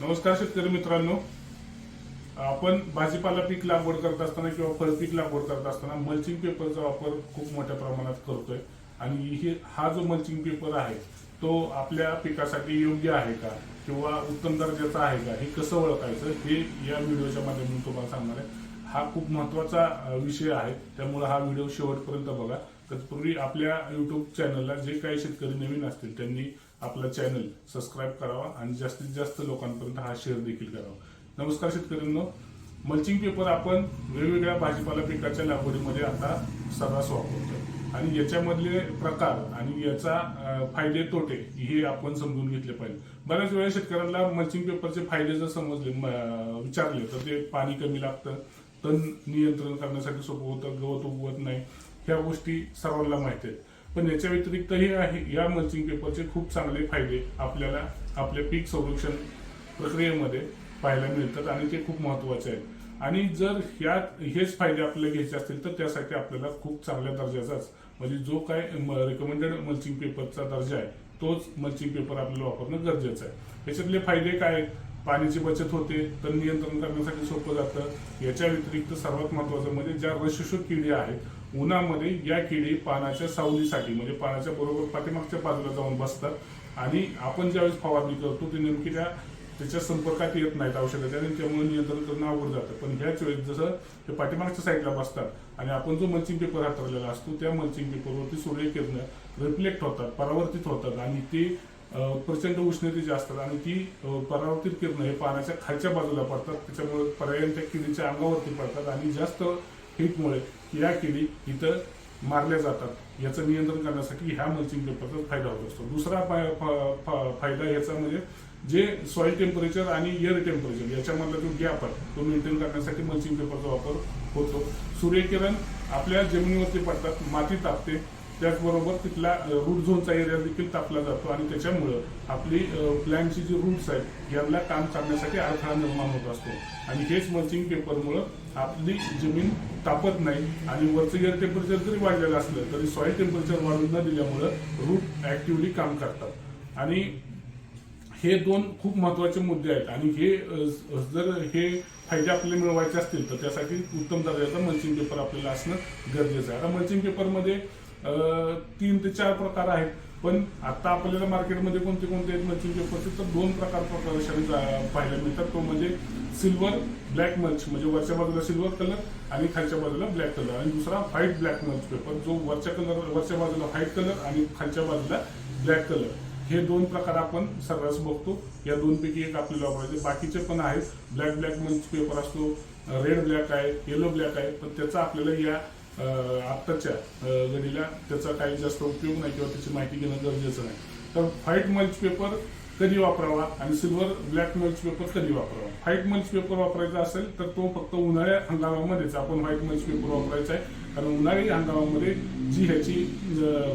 नमस्कार शेतकरी मित्रांनो. आपण भाजीपाला पीक लागवड करत असताना किंवा फळपीक लागवड करत असताना मल्चिंग पेपरचा वापर खूप मोठ्या प्रमाणात करतोय. आणि हे हा जो मल्चिंग पेपर आहे तो आपल्या पिकासाठी योग्य आहे का? किंवा उत्तम दर्जाचा आहे का? हे कसं ओळखायचं? हे या व्हिडिओच्या माध्यमातून तुम्हाला सांगणार आहे. हा खूप महत्त्वाचा विषय आहे. त्यामुळे हा व्हिडिओ शेवटपर्यंत बघा. तत्पूर्वी आपल्या युट्यूब चॅनलला जे काही शेतकरी नवीन असतील त्यांनी आपला चॅनल सबस्क्राईब करावा आणि जास्तीत जास्त लोकांपर्यंत हा शेअर देखील करावा. नमस्कार शेतकऱ्यांनो. मल्चिंग पेपर आपण वेगवेगळ्या भाजीपाला पिकाच्या लागवडीमध्ये आता सर्रास वापरतो आणि याच्यामधले प्रकार आणि याचा फायदे तोटे हे आपण समजून घेतले पाहिजे. बऱ्याच वेळा शेतकऱ्यांना मल्चिंग पेपरचे फायदे जर समजले विचारले तर ते पाणी कमी लागतं तण नियंत्रण करण्यासाठी सोपं होतं गवत उगवत नाही. ह्या गोष्टी सर्वांना माहिती आहेत. पण याच्या व्यतिरिक्त हे आहे या मल्चिंग पेपरचे खूप चांगले फायदे आपल्याला आपल्या पीक संरक्षण प्रक्रियेमध्ये पाहायला मिळतात आणि ते खूप महत्त्वाचे आहेत. आणि जर ह्या हेच फायदे आपल्याला घ्यायचे असतील तर त्यासाठी आपल्याला खूप चांगल्या दर्जाचाच म्हणजे जो काय रिकमेंडेड मल्चिंग पेपरचा दर्जा आहे तोच मल्चिंग पेपर आपल्याला वापरणं गरजेचं आहे. याच्यातले फायदे काय आहेत? पाण्याची बचत होते तर नियंत्रण करण्यासाठी सोपं जातं. याच्या व्यतिरिक्त सर्वात महत्वाचं म्हणजे ज्या रशोषक किडी आहेत उन्हामध्ये या किडी पानाच्या सावलीसाठी म्हणजे पानाच्या बरोबर पाठीमागच्या बाजूला जाऊन बसतात. आणि आपण ज्यावेळेस फवारणी करतो ते नेमकी त्या त्याच्या संपर्कात येत नाहीत औषधाच्या आणि त्यामुळे नियंत्रण करणं अवघड जातं. पण ह्याच वेळेस जसं ते पाठीमागच्या साईडला बसतात आणि आपण जो मल्चिंग पेपर हाताळलेला असतो त्या मल्चिंग पेपरवरती सूर्यकिरणं रिफ्लेक्ट होतात परावर्तित होतात आणि ते प्रचंड उष्णतेची असतात आणि ती परावर्तित किरणं हे पाण्याच्या खालच्या बाजूला पडतात. त्याच्यामुळे पर्यायी त्या किडीच्या अंगावरती पडतात आणि जास्त हिटमुळे या किडी इथं मारल्या जातात. याचं नियंत्रण करण्यासाठी ह्या मल्चिंग पेपरचा फायदा होत असतो. दुसरा फायदा याचा म्हणजे जे सॉइल टेम्परेचर आणि एअर टेम्परेचर याच्यामधला जो गॅप आहे तो मेंटेन करण्यासाठी मल्चिंग पेपरचा वापर होतो. सूर्यकिरण आपल्या जमिनीवरती पडतात माती तापते त्याचबरोबर तिथला रूट झोनचा एरिया देखील तापला जातो आणि त्याच्यामुळं आपली प्लॅनची जी रूट्स आहेत यांना काम करण्यासाठी अडथळा निर्माण होत असतो. आणि हेच मल्चिंग पेपरमुळं आपली जमीन तापत नाही आणि वरचं एअर टेम्परेचर जरी वाढलेलं असलं तरी सॉइल टेम्परेचर वाढून न दिल्यामुळं रूट ऍक्टिव्हली काम करतात. आणि हे दोन खूप महत्त्वाचे मुद्दे आहेत. आणि हे जर हे फायदे आपल्याला मिळवायचे असतील तर त्यासाठी उत्तम दर्जाचा मल्चिंग पेपर आपल्याला असणं गरजेचं आहे. आता मल्चिंग पेपरमध्ये तीन ते चार प्रकार आहेत. पण आता आपल्याला मार्केटमध्ये कोणते कोणते आहेत मल्चिंग पेपरचे तर दोन प्रकार प्रकारशाने जा- पाहायला मिळतात. तो म्हणजे सिल्वर ब्लॅक मल्च म्हणजे वरच्या बाजूला सिल्वर कलर आणि खालच्या बाजूला ब्लॅक कलर. आणि दुसरा व्हाईट ब्लॅक मल्च पेपर जो वरच्या कलर वरच्या बाजूला व्हाईट कलर आणि खालच्या बाजूला ब्लॅक कलर. हे दोन प्रकार आपण सर्रास बघतो. या दोनपैकी एक आपल्याला वापरायचे. बाकीचे पण आहेत. ब्लॅक ब्लॅक मंच पेपर असतो रेड ब्लॅक आहे येलो ब्लॅक आहे. पण त्याचा आपल्याला या आत्ताच्या घडीला त्याचा काही जास्त उपयोग नाही किंवा त्याची माहिती घेणं गरजेचं नाही. तर व्हाईट मल्च पेपर कधी वापरावा आणि सिल्वर ब्लॅक मल्च पेपर कधी वापरावा? व्हाईट मल्च पेपर वापरायचा असेल तर तो फक्त उन्हाळ्या हंगामामध्येच आपण व्हाईट मल्च पेपर वापरायचा आहे. कारण उन्हाळी हंगामामध्ये जी ह्याची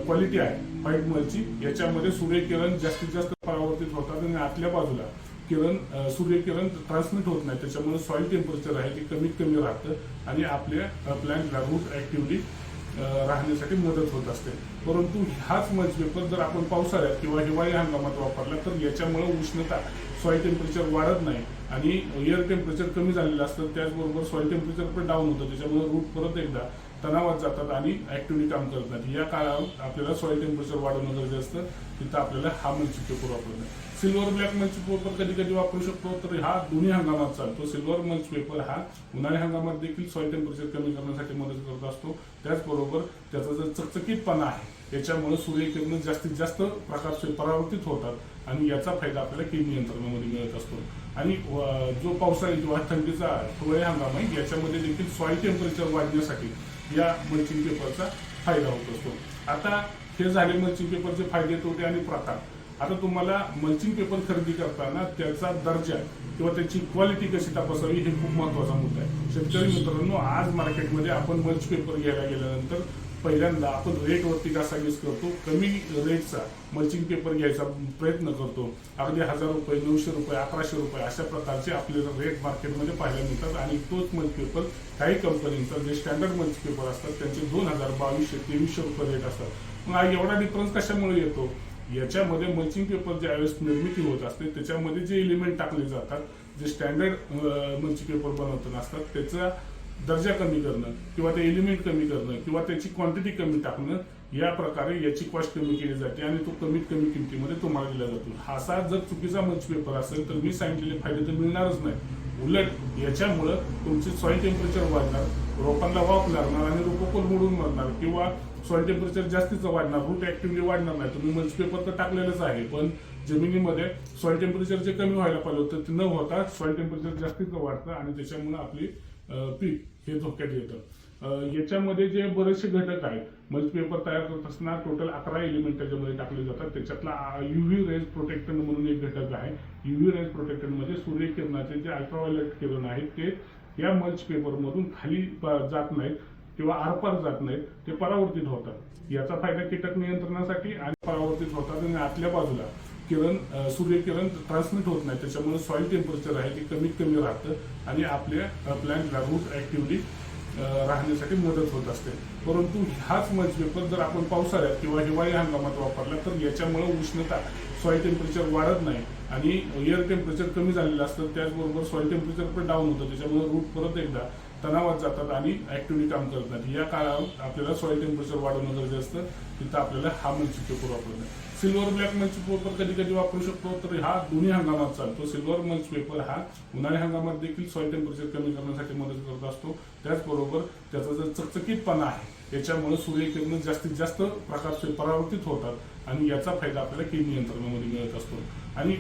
क्वालिटी आहे व्हाईट मल्चची याच्यामध्ये सूर्यकिरण जास्तीत जास्त परावर्तित होतात आणि आतल्या बाजूला किरण सूर्यकिरण ट्रान्समिट होत नाही. त्याच्यामुळे सॉइल टेम्परेचर आहे ते कमीत कमी राहतं आणि आपल्या प्लॅन्टला रूट ऍक्टिव्हली राहण्यासाठी मदत होत असते. परंतु हाच मल्च पेपर जर आपण पावसाळ्यात किंवा हिवाळी हंगामात वापरला तर याच्यामुळे उष्णता सॉइल टेम्परेचर वाढत नाही आणि एअर टेम्परेचर कमी झालेलं असतं. त्याचबरोबर सॉइल टेम्परेचर पण डाऊन होतं. त्याच्यामुळे रूट परत एकदा तणावात जातात आणि ऍक्टिव्हली काम करत नाहीत. या काळात आपल्याला सॉइल टेम्परेचर वाढवणं गरजेचं असतं. तिथं आपल्याला हा मल्ची पेपर वापरणं सिल्वर ब्लॅक मल्च पेपर कधी कधी वापरू शकतो तर हा दोन्ही हंगामात चालतो. सिल्वर मल्च पेपर हा उन्हाळी हंगामात देखील सॉइल टेम्परेचर कमी करण्यासाठी मदत करत असतो. त्याचबरोबर त्याचा जो चकचकीतपणा आहे याच्यामुळे सूर्यकिरण जास्तीत जास्त प्रकारचे परावर्तित होतात आणि याचा फायदा आपल्याला कीड नियंत्रणामध्ये मिळत असतो. आणि जो पावसाळी किंवा थंडीचा हिवाळी हंगाम आहे याच्यामध्ये देखील सॉइल टेम्परेचर वाढण्यासाठी या मल्चिंग पेपरचा फायदा होत असतो. आता हे झाले मल्चिंग पेपरचे फायदे तोटे आणि प्रकार. आता तुम्हाला मल्चिंग पेपर खरेदी करताना त्याचा दर्जा किंवा त्याची क्वालिटी कशी तपासावी हे खूप महत्त्वाचा मुद्दा आहे. शेतकरी मित्रांनो आज मार्केटमध्ये आपण मल्च पेपर घ्यायला गेल्यानंतर पहिल्यांदा आपण रेटवरती कसा यूज करतो? कमी रेटचा मल्चिंग पेपर घ्यायचा प्रयत्न करतो. अगदी हजार रुपये नऊशे रुपये अकराशे रुपये अशा प्रकारचे आपल्याला रेट मार्केटमध्ये पाहायला मिळतात. आणि तोच मल्च पेपर काही कंपनींचा जे स्टँडर्ड मल्च पेपर असतात त्यांचे दोन हजार बावीसशे तेवीसशे रुपये रेट असतात. मग हा एवढा डिफरन्स कशामुळे येतो? याच्यामध्ये मल्चिंग पेपर ज्यावेळेस निर्मिती होत असते त्याच्यामध्ये जे एलिमेंट टाकले जातात जे स्टँडर्ड मल्चिंग पेपर बनवताना असतात त्याचा दर्जा कमी करणं किंवा ते एलिमेंट कमी करणं किंवा त्याची क्वांटिटी कमी टाकणं या प्रकारे याची कॉस्ट कमी केली जाते आणि तो कमीत कमी किमतीमध्ये तुम्हाला दिला जातो. असा जर चुकीचा मंच पेपर असेल तर मी सांगितलेले फायदे तर मिळणारच नाही. उलट याच्यामुळं तुमचे सॉईल टेम्परेचर वाढणार रोपांना वाफ लागणार आणि रोपकोल मोडून मरणार किंवा सॉईल टेम्परेचर जास्तीचं वाढणार रूट ऍक्टिव्हिटी वाढणार नाही. तुम्ही मंच पेपर तर टाकलेलंच आहे पण जमिनीमध्ये सॉईल टेम्परेचर जे कमी व्हायला पाहिजे होतं ते न होता सॉईल टेम्परेचर जास्तीचं वाढतं आणि त्याच्यामुळे आपली पीक हे धोक्यात येतं. याच्यामध्ये जे बरेचसे घटक आहेत म्हणजे मल्च पेपर तयार करत असताना टोटल अकरा एलिमेंट त्याच्यामध्ये टाकले जातात. त्याच्यातला युव्ही रेज प्रोटेक्टन म्हणून एक घटक आहे. युव्ही रेज प्रोटेक्टरमध्ये सूर्यकिरणाचे जे अल्ट्राव्हायलेट किरण आहेत ते या मल्च पेपर मधून खाली जात नाहीत किंवा आरपार जात नाहीत ते परावर्तित होतात. याचा फायदा कीटक नियंत्रणासाठी आणि परावर्तित होतात आणि आतल्या बाजूला. किरण सूर्यकिरण ट्रान्समिट होत नाही. त्याच्यामुळे सॉइल टेम्परेचर आहे ते कमीत कमी राहतं आणि आपल्या प्लॅन्टला रूट ऍक्टिव्हिटी राहण्यासाठी मदत होत असते. परंतु हाच मल्च पेपर जर आपण पावसाळ्यात किंवा हिवाळी हंगामात वापरला तर याच्यामुळे उष्णता सॉइल टेम्परेचर वाढत नाही आणि एअर टेम्परेचर कमी झालेलं असतं. त्याचबरोबर सॉइल टेम्परेचर पण डाऊन होतं. त्याच्यामुळे रूट परत एकदा तणावात जातात आणि ऍक्टिव्हली काम करत नाहीत. या काळात आपल्याला सॉइल टेम्परेचर वाढवणं गरजेचं असतं. तिथं आपल्याला हा मल्ची पेपर वापरणं सिल्वर ब्लॅक मल्च पेपर कधी कधी वापरू शकतो तर हा दोन्ही हंगामात चालतो. सिल्वर मल्च पेपर हा उन्हाळी हंगामात देखील सॉइल टेम्परेचर कमी करण्यासाठी मदत करत असतो. त्याचबरोबर त्याचा जो चकचकीतपणा आहे याच्यामुळे सूर्यकिरण जास्तीत जास्त प्रकारचे परावर्तित होतात आणि याचा फायदा आपल्याला कीड नियंत्रणामध्ये मिळत असतो. आणि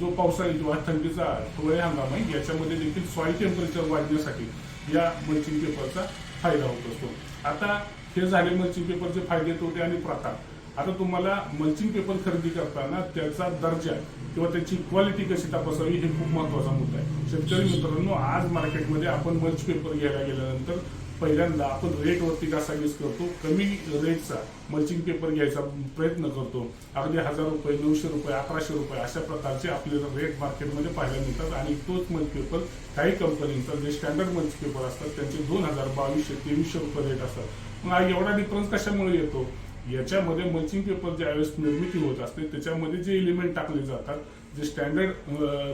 जो पावसाळी किंवा थंडीचा हिवाळी हंगाम आहे याच्यामध्ये देखील सॉइल टेम्परेचर वाढण्यासाठी या मल्चिंग पेपरचा फायदा होत असतो. आता हे झाले मल्चिंग पेपरचे फायदे तोटे आणि प्रकार. आता तुम्हाला मल्चिंग पेपर खरेदी करताना त्याचा दर्जा किंवा त्याची क्वालिटी कशी तपासावी हे खूप महत्त्वाचा मुद्दा आहे. शेतकरी मित्रांनो आज मार्केटमध्ये आपण मल्च पेपर घ्यायला गेल्यानंतर पहिल्यांदा आपण रेटवरती कसा यूज करतो? कमी रेटचा मल्चिंग पेपर घ्यायचा प्रयत्न करतो. अगदी हजार रुपये नऊशे रुपये अकराशे रुपये अशा प्रकारचे आपल्याला रेट मार्केटमध्ये पाहायला मिळतात. आणि तोच मल्च पेपर काही कंपनीचा जे स्टँडर्ड मल्च पेपर असतात त्यांचे दोन हजार बावीसशे तेवीसशे रुपये रेट असतात. मग हा एवढा डिफरन्स कशामुळे येतो? याच्यामध्ये मल्चिंग पेपर ज्यावेळेस निर्मिती होत असते त्याच्यामध्ये जे एलिमेंट टाकले जातात जे स्टँडर्ड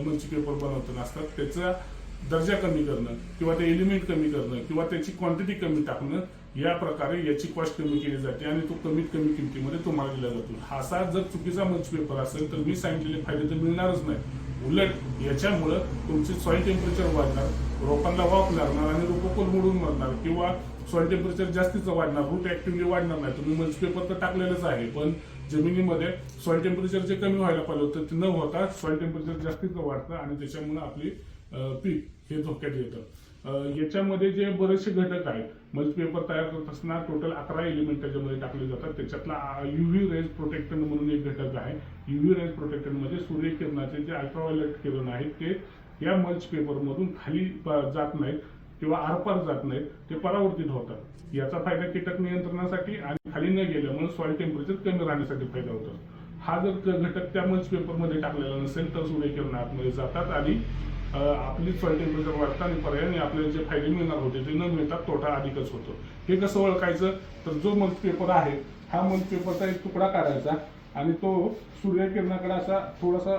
मल्चिंग पेपर बनवताना असतात त्याचा दर्जा कमी करणं किंवा ते एलिमेंट कमी करणं किंवा त्याची क्वांटिटी कमी टाकणं या प्रकारे याची कॉस्ट कमी केली जाते आणि तो कमीत कमी किमतीमध्ये तुम्हाला दिला जातो. असा जर चुकीचा मंच पेपर असेल तर मी सांगितलेले फायदे तर मिळणारच नाही. उलट याच्यामुळं तुमचे सॉईल टेम्परेचर वाढणार रोपांना वाफ लागणार आणि रोपकोल मोडून मरणार किंवा सॉईल टेम्परेचर जास्तीचं वाढणार रूट ऍक्टिव्हिटी वाढणार नाही. तुम्ही मंच पेपर तर टाकलेलंच आहे पण जमिनीमध्ये सॉईल टेम्परेचर जे कमी व्हायला पाहिजे होतं ते न होता सॉईल टेम्परेचर जास्तीचं वाढतं आणि त्याच्यामुळे आपली पीक हे धोक्यात येतं. याच्यामध्ये जे बरेचसे घटक आहेत मल्च पेपर तयार करत असताना टोटल अकरा एलिमेंट त्याच्यामध्ये टाकले जातात. त्याच्यातला युव्ही रेज प्रोटेक्टन म्हणून एक घटक आहे. युव्ही रेज प्रोटेक्टरमध्ये सूर्यकिरणाचे जे अल्ट्राव्हायलेट किरण आहेत ते या मल्च पेपर मधून खाली जात नाहीत किंवा आरपार जात नाहीत ते परावर्तित होतात. याचा फायदा कीटक नियंत्रणासाठी आणि खाली न गेल्यामुळे सॉइल टेम्परेचर कमी राहण्यासाठी फायदा होतो. हा जर घटक त्या मल्च पेपरमध्ये टाकलेला नसेल तर सूर्यकिरण आतमध्ये जातात आणि आपली सॉइल टेम्परेचर वाढतं आणि पर्यायाने आपल्याला जे फायदे मिळणार होते ते न मिळतात तोटा अधिकच होतो. हे कसं ओळखायचं? तर जो मंच पेपर आहे हा मंच पेपरचा एक तुकडा काढायचा आणि तो सूर्यकिरणाकडे असा थोडासा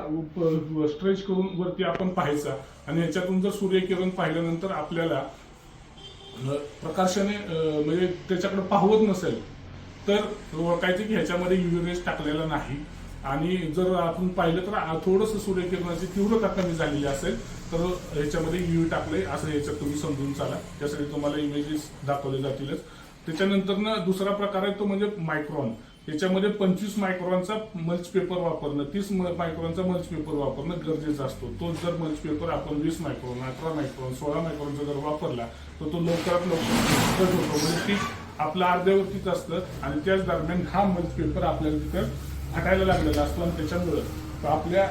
स्ट्रेच करून वरती आपण पाहायचा. आणि याच्यातून जर सूर्यकिरण पाहिल्यानंतर आपल्याला प्रकाशाने म्हणजे त्याच्याकडे पाहवत नसेल तर ओळखायचं की ह्याच्यामध्ये युरेस टाकलेला नाही. आणि जर आपण पाहिलं तर थोडस सूर्यकिरणाची तीव्रता कमी झालेली असेल तर ह्याच्यामध्ये युव्ही टाकले असं याच्यात तुम्ही समजून चाला. त्यासाठी तुम्हाला इमेजेस दाखवले जातीलच. त्याच्यानंतर ना दुसरा प्रकार आहे तो म्हणजे मायक्रॉन याच्यामध्ये पंचवीस मायक्रॉनचा मल्च पेपर वापरणं तीस मायक्रॉनचा मल्च पेपर वापरणं गरजेचं असतो. तो जर मल्च पेपर आपण वीस मायक्रॉन अठरा मायक्रॉन सोळा मायक्रॉनचा जर वापरला तर तो लवकरात लवकर होतो. म्हणजे पीक आपलं अर्ध्यावरतीच असतं आणि त्याच दरम्यान हा मल्च पेपर आपल्याला तिथं हटायला लागलेला असतो आणि त्याच्यामुळं आपल्या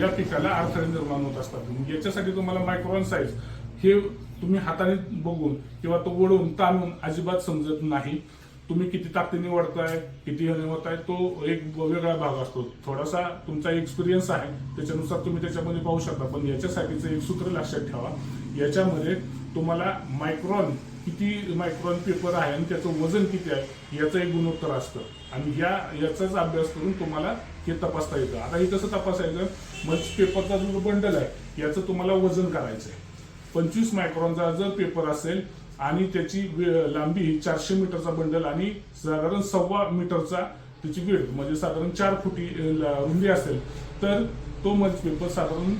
या पिकाला अडथळे निर्माण होत असतात. याच्यासाठी तुम्हाला मायक्रॉन साईज हे तुम्ही हाताने बघून किंवा तो ओढून ताणून अजिबात समजत नाही. तुम्ही किती ताकदीने वडताय किती ह्याने होताय तो एक वेगळा भाग असतो. थोडासा तुमचा एक्सपिरियन्स आहे त्याच्यानुसार तुम्ही त्याच्यामध्ये पाहू शकता. पण याच्यासाठीचं एक सूत्र लक्षात ठेवा. याच्यामध्ये तुम्हाला मायक्रॉन किती मायक्रॉन पेपर आहे आणि त्याचं वजन किती आहे याचं एक गुणोत्तर असतं. आणि या याचाच अभ्यास करून तुम्हाला हे तपासता येतं. आता हे कसं तपासायचं? मच पेपरचा जो बंडल आहे याचं तुम्हाला वजन करायचं आहे पंचवीस मायक्रॉनचा जर पेपर असेल आणि त्याची लांबी चारशे मीटरचा बंडल आणि साधारण सव्वा मीटरचा त्याची वेळ म्हणजे साधारण चार फुटी ला- रुंदी असेल तर तो मच पेपर साधारण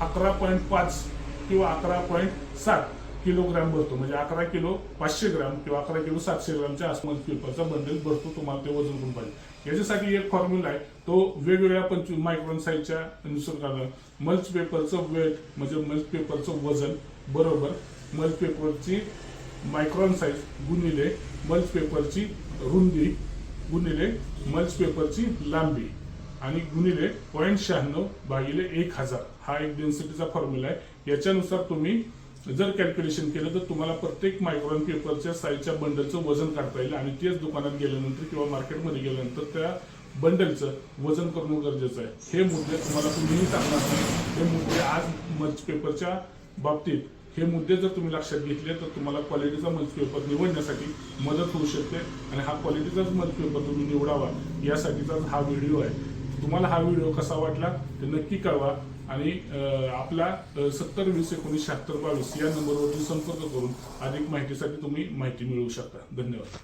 अकरा पॉईंट पाच किंवा अकरा पॉईंट सात किलोग्राम भरतो. म्हणजे अकरा किलो पाचशे ग्राम किंवा अकरा किलो सातशे ग्रामच्या आसपास पेपरचा बंडल भरतो तुम्हाला ते वजन करून पाहिजे. याच्यासाठी एक फॉर्म्युला आहे. तो वेगवेगळ्या पंचवीस मायक्रॉन साईजच्या नुसार काढला मल्च पेपरचं वेट म्हणजे मल्च पेपरचं वजन बरोबर. मल्च पेपरची मायक्रॉन साईज गुणिले मल्च पेपरची रुंदी गुणिले मल्च पेपरची लांबी आणि गुणिले पॉईंट शहाण्णव भागिले एक हजार. हा एक डेन्सिटीचा फॉर्म्युला आहे. याच्यानुसार तुम्ही जर कॅल्क्युलेशन केलं तर तुम्हाला प्रत्येक मायक्रॉन पेपरच्या साईजच्या बंडलचं वजन काढता येईल आणि तेच दुकानात गेल्यानंतर किंवा मार्केटमध्ये गेल्यानंतर त्या बंडलचं वजन करणं गरजेचं आहे. हे मुद्दे तुम्हाला कुणीही सांगणार नाही. हे मुद्दे आज मल्च पेपरच्या बाबतीत हे मुद्दे जर तुम्ही लक्षात घेतले तर तुम्हाला क्वालिटीचा मल्च पेपर निवडण्यासाठी मदत होऊ शकते आणि हा क्वालिटीचाच मल्च पेपर तुम्ही निवडावा यासाठीचाच हा व्हिडिओ आहे. तुम्हाला हा व्हिडिओ कसा वाटला ते नक्की कळवा. आणि आपला सत्तर वीस एकोणीस शहात्तर बावीस या नंबरवरती संपर्क करून अधिक माहितीसाठी तुम्ही माहिती मिळवू शकता. धन्यवाद.